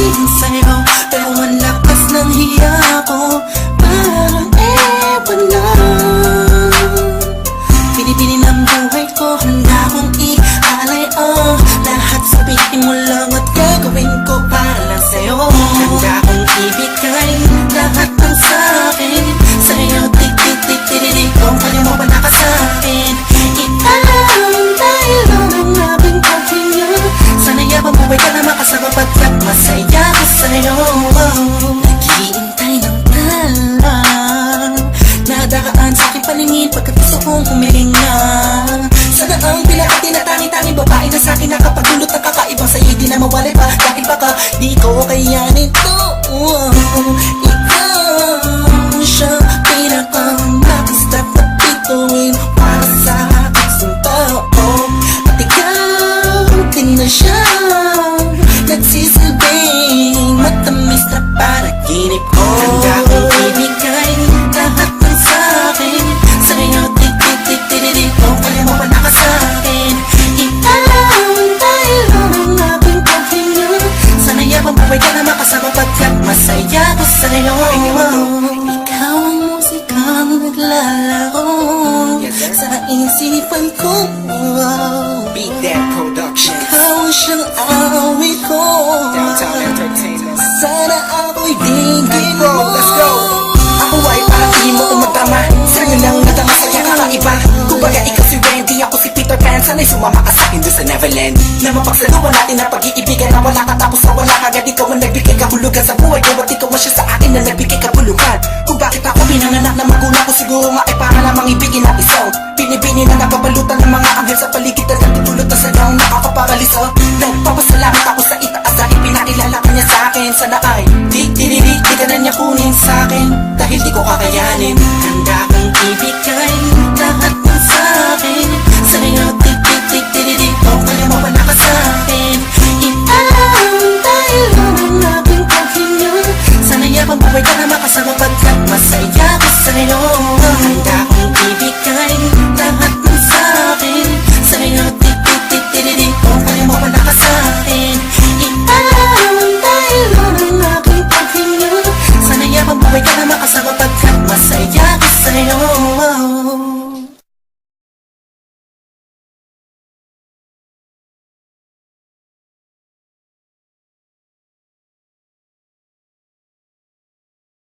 sabihin sa'yo Pero malakas ng hiya ko. Parang ewan lang. Pinipili ng buhay ko Handa kong ialay oh. Lahat sabihin mo lang Pagkat gusto kong humiling na Sana ang pinaka tinatangi-tangi Babae na sa akin nakapagdulot ng kakaibang sa'yo Di na mawalay pa dahil baka di ko kayanin to. Ikaw Buhay ka na makasama Pagkat masaya ko sa'yo. Ikaw ang musikang naglalaro Sa isipan ko. Beat That Productions. Ikaw ang siyang awit ko. Sana ako'y dinggin Bro, At sana'y sumama ka sa'kin doon sa Neverland. Na mapagsaluan natin ang pag-iibigan Na wala katapos na wala agad Ikaw ang nagbigay kahulugan sa buhay ko. At ikaw ang siya sa akin na nagbigay kabulugan Kung bakit ako pinanganak na magulang ko Siguro nga ay para lamang ibigin at isang Binibini na napabalutan ng mga anghel sa paligid At natutulot na sa daong nakakaparaliso Nagpapasalamat ako sa itaas Dahil pinakilala ka niya sa'kin Sana ay di, di, di, di, ka na niya kunin sa'kin know